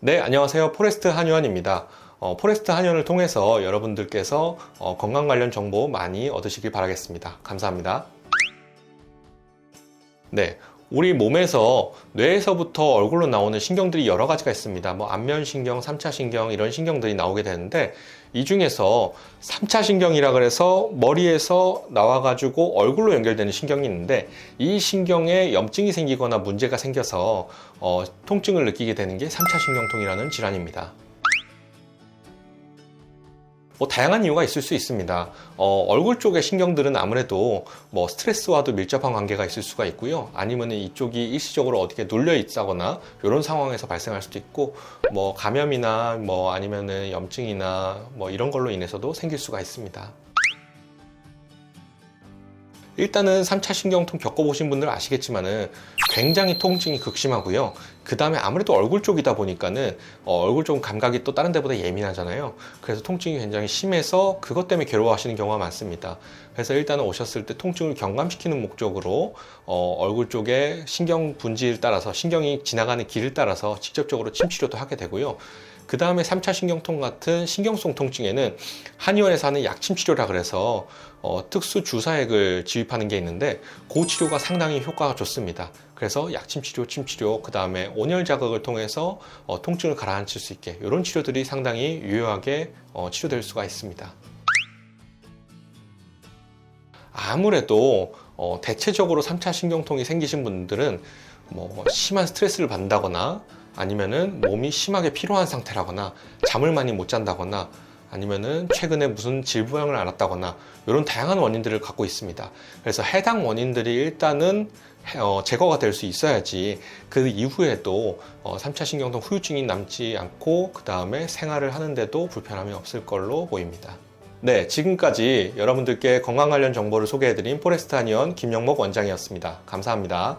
네, 안녕하세요. 포레스트 한유한입니다. 어, 포레스트 한유한을 통해서 여러분들께서 어, 건강 관련 정보 많이 얻으시길 바라겠습니다. 감사합니다. 네. 우리 몸에서 뇌에서부터 얼굴로 나오는 신경들이 여러 가지가 있습니다. 뭐 안면신경, 3차 신경 이런 신경들이 나오게 되는데 이 중에서 3차 신경이라 그래서 머리에서 나와가지고 얼굴로 연결되는 신경이 있는데 이 신경에 염증이 생기거나 문제가 생겨서 어, 통증을 느끼게 되는 게 3차 신경통이라는 질환입니다. 뭐 다양한 이유가 있을 수 있습니다. 어, 얼굴 쪽의 신경들은 아무래도 뭐 스트레스와도 밀접한 관계가 있을 수가 있고요. 아니면 이쪽이 일시적으로 어떻게 눌려 있다거나 이런 상황에서 발생할 수도 있고 뭐 감염이나 뭐 아니면은 염증이나 뭐 이런 걸로 인해서도 생길 수가 있습니다. 일단은 3차 신경통 겪어보신 분들은 아시겠지만은 굉장히 통증이 극심하고요. 그 다음에 아무래도 얼굴 쪽이다 보니까는 어, 얼굴 쪽 감각이 또 다른 데보다 예민하잖아요. 그래서 통증이 굉장히 심해서 그것 때문에 괴로워하시는 경우가 많습니다. 그래서 일단은 오셨을 때 통증을 경감시키는 목적으로 어, 얼굴 쪽에 신경 분지를 따라서 신경이 지나가는 길을 따라서 직접적으로 침 치료도 하게 되고요. 그 다음에 3차 신경통 같은 신경성 통증에는 한의원에서 하는 약침 치료라 그래서 어, 특수 주사액을 지입하는 게 있는데 그 치료가 상당히 효과가 좋습니다. 그래서 약침 치료, 침 치료, 그 다음에 온열 자극을 통해서 어, 통증을 가라앉힐 수 있게 이런 치료들이 상당히 유효하게 어, 치료될 수가 있습니다. 아무래도 어, 대체적으로 3차 신경통이 생기신 분들은 뭐 심한 스트레스를 받는다거나 아니면은 몸이 심하게 피로한 상태라거나 잠을 많이 못 잔다거나 아니면은 최근에 무슨 질병을 앓았다거나 이런 다양한 원인들을 갖고 있습니다. 그래서 해당 원인들이 일단은 해- 어, 제거가 될 수 있어야지 그 이후에도 어, 3차 신경통 후유증이 남지 않고 그 다음에 생활을 하는데도 불편함이 없을 걸로 보입니다. 네, 지금까지 여러분들께 건강 관련 정보를 소개해드린 한의원 김영목 원장이었습니다. 감사합니다.